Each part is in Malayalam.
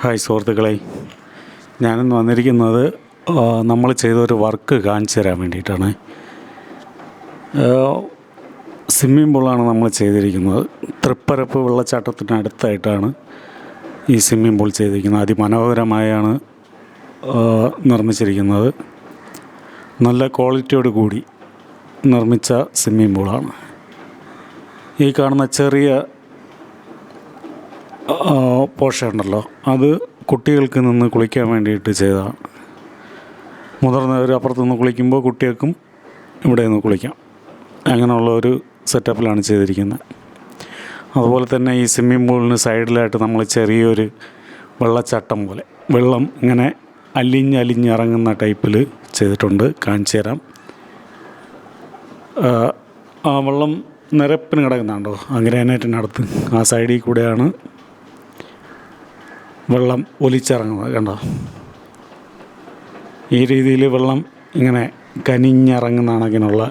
ഹായ് സുഹൃത്തുക്കളെ. ഞാനിന്ന് വന്നിരിക്കുന്നത് നമ്മൾ ചെയ്തൊരു വർക്ക് കാണിച്ചു തരാൻ വേണ്ടിയിട്ടാണ്. സ്വിമ്മിംഗ് പൂളാണ് നമ്മൾ ചെയ്തിരിക്കുന്നത്. തൃപ്പരപ്പ് വെള്ളച്ചാട്ടത്തിനടുത്തായിട്ടാണ് ഈ സ്വിമ്മിംഗ് പൂൾ ചെയ്തിരിക്കുന്നത്. അതിമനോഹരമായാണ് നിർമ്മിച്ചിരിക്കുന്നത്. നല്ല ക്വാളിറ്റിയോട് കൂടി നിർമ്മിച്ച സ്വിമ്മിംഗ് പൂളാണ്. ഈ കാണുന്ന ചെറിയ പോർഷൻ ഉണ്ടല്ലോ അത് കുട്ടികൾക്ക് നിന്ന് കുളിക്കാൻ വേണ്ടിയിട്ട് ചെയ്തതാണ് മുതിർന്നവർ അപ്പുറത്ത് നിന്ന് കുളിക്കുമ്പോൾ കുട്ടികൾക്കും ഇവിടെ നിന്ന് കുളിക്കാം. അങ്ങനെയുള്ള ഒരു സെറ്റപ്പിലാണ് ചെയ്തിരിക്കുന്നത് അതുപോലെ തന്നെ ഈ സ്വിമ്മിംഗ് പൂളിന് സൈഡിലായിട്ട് നമ്മൾ ചെറിയൊരു വെള്ളച്ചാട്ടം പോലെ വെള്ളം ഇങ്ങനെ അലിഞ്ഞലിഞ്ഞിറങ്ങുന്ന ടൈപ്പിൽ ചെയ്തിട്ടുണ്ട്. കാണിച്ചു തരാം. ആ, വെള്ളം നിരപ്പിന് കിടക്കുന്നുണ്ടോ? അങ്ങനെ ഗ്രാനൈറ്റിനടുത്ത്. ആ സൈഡിൽ കൂടെയാണ് വെള്ളം ഒലിച്ചിറങ്ങുന്നത് കണ്ടോ? ഈ രീതിയിൽ വെള്ളം ഇങ്ങനെ കനിഞ്ഞിറങ്ങുന്ന കണക്കിനുള്ള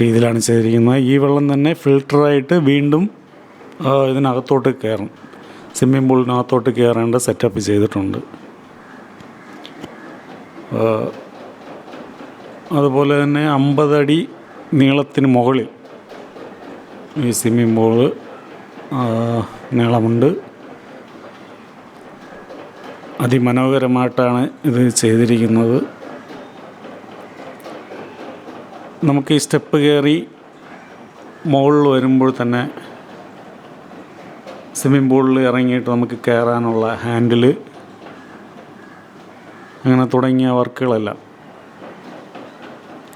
രീതിയിലാണ് ചെയ്തിരിക്കുന്നത്. ഈ വെള്ളം തന്നെ ഫിൽട്ടറായിട്ട് വീണ്ടും ഇതിനകത്തോട്ട് കയറും. സ്വിമ്മിംഗ് പൂളിനകത്തോട്ട് കയറേണ്ട സെറ്റപ്പ് ചെയ്തിട്ടുണ്ട്. അതുപോലെ തന്നെ അമ്പതടി നീളത്തിന് മുകളിൽ ഈ സ്വിമ്മിംഗ് പൂൾ നീളമുണ്ട്. അതിമനോഹരമായിട്ടാണ് ഇത് ചെയ്തിരിക്കുന്നത്. നമുക്ക് ഈ സ്റ്റെപ്പ് കയറി മുകളിൽ വരുമ്പോൾ തന്നെ സ്വിമ്മിംഗ് പൂളിൽ ഇറങ്ങിയിട്ട് നമുക്ക് കയറാനുള്ള ഹാൻഡിൽ അങ്ങനെ തുടങ്ങിയ വർക്കുകളെല്ലാം.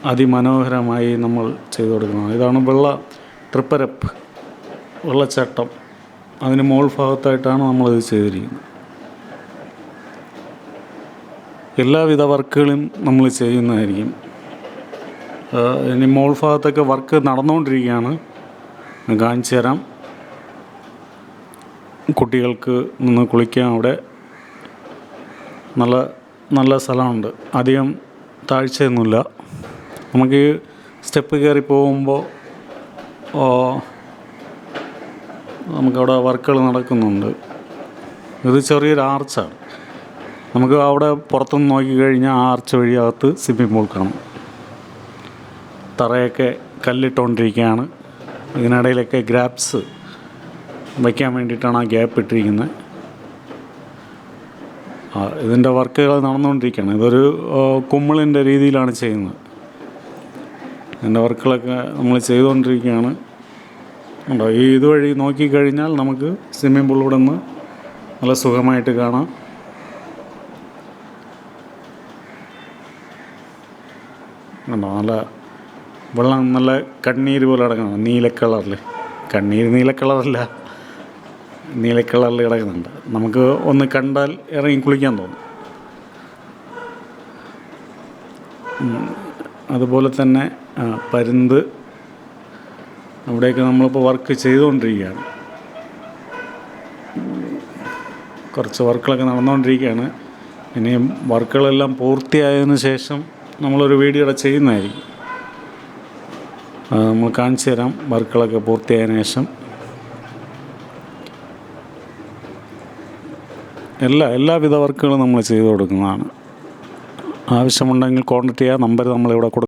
അതിമനോഹരമായി നമ്മൾ ചെയ്തു കൊടുക്കുന്നത്. ഇതാണ് വെള്ള ട്രിപ്പരപ്പ് വെള്ളച്ചാട്ടം. അതിന് മോൾ ഭാഗത്തായിട്ടാണ് നമ്മളിത് ചെയ്തിരിക്കുന്നത്. എല്ലാവിധ വർക്കുകളും നമ്മൾ ചെയ്യുന്നതായിരിക്കും. ഇനി മോൾ ഭാഗത്തൊക്കെ വർക്ക് നടന്നുകൊണ്ടിരിക്കുകയാണ്. കാണിച്ചു തരാം. കുട്ടികൾക്ക് നിന്ന് കുളിക്കാൻ അവിടെ നല്ല നല്ല സ്ഥലമുണ്ട്. അധികം താഴ്ചയൊന്നുമില്ല. നമുക്ക് സ്റ്റെപ്പ് കയറി പോകുമ്പോൾ നമുക്കവിടെ വർക്കുകൾ നടക്കുന്നുണ്ട്. ഇത് ചെറിയൊരു ആർച്ചാണ്. നമുക്ക് അവിടെ പുറത്തുനിന്ന് നോക്കിക്കഴിഞ്ഞാൽ ആ ആർച്ച് വഴി അകത്ത് സ്വിമ്മിംഗ് പൂൾ കാണും. തറയൊക്കെ കല്ലിട്ടുകൊണ്ടിരിക്കുകയാണ് ഇതിനിടയിലൊക്കെ ഗ്രാപ്സ് വയ്ക്കാൻ വേണ്ടിയിട്ടാണ് ആ ഗ്യാപ്പ് ഇട്ടിരിക്കുന്നത് ഇതിന്റെ വർക്കുകൾ നടന്നുകൊണ്ടിരിക്കുകയാണ്. ഇതൊരു കുമ്മിളിന്റെ രീതിയിലാണ് ചെയ്യുന്നത്. ഇതിന്റെ വർക്കുകളൊക്കെ നമ്മൾ ചെയ്തുകൊണ്ടിരിക്കുകയാണ്. ഉണ്ടോ ഈ ഇതുവഴി നോക്കിക്കഴിഞ്ഞാൽ നമുക്ക് സ്വിമ്മിംഗ് ഇവിടെ നിന്ന് നല്ല സുഖമായിട്ട് കാണാം. കണ്ടോ നല്ല വെള്ളം നല്ല കണ്ണീര് പോലെ കിടക്കണം നീല കളറിൽ കണ്ണീര് നീല കളറല്ല. നീല കളറിൽ കിടക്കുന്നുണ്ട്. നമുക്ക് ഒന്ന് കണ്ടാൽ ഇറങ്ങി കുളിക്കാൻ തോന്നും. അതുപോലെ തന്നെ പരുന്ത് അവിടെയൊക്കെ നമ്മളിപ്പോൾ വർക്ക് ചെയ്തുകൊണ്ടിരിക്കുകയാണ്. കുറച്ച് വർക്കുകളൊക്കെ നടന്നുകൊണ്ടിരിക്കുകയാണ്. ഇനിയും വർക്കുകളെല്ലാം പൂർത്തിയായതിനു ശേഷം നമ്മളൊരു വീഡിയോയുടെ ചെയ്യുന്നതായിരിക്കും. നമ്മൾ കാണിച്ചു തരാം വർക്കുകളൊക്കെ പൂർത്തിയായതിനു ശേഷം. എല്ലാ എല്ലാവിധ വർക്കുകളും നമ്മൾ ചെയ്തു കൊടുക്കുന്നതാണ്. ആവശ്യമുണ്ടെങ്കിൽ കോൺടാക്ട് ചെയ്യുക നമ്പർ നമ്മളിവിടെ കൊടുക്കും.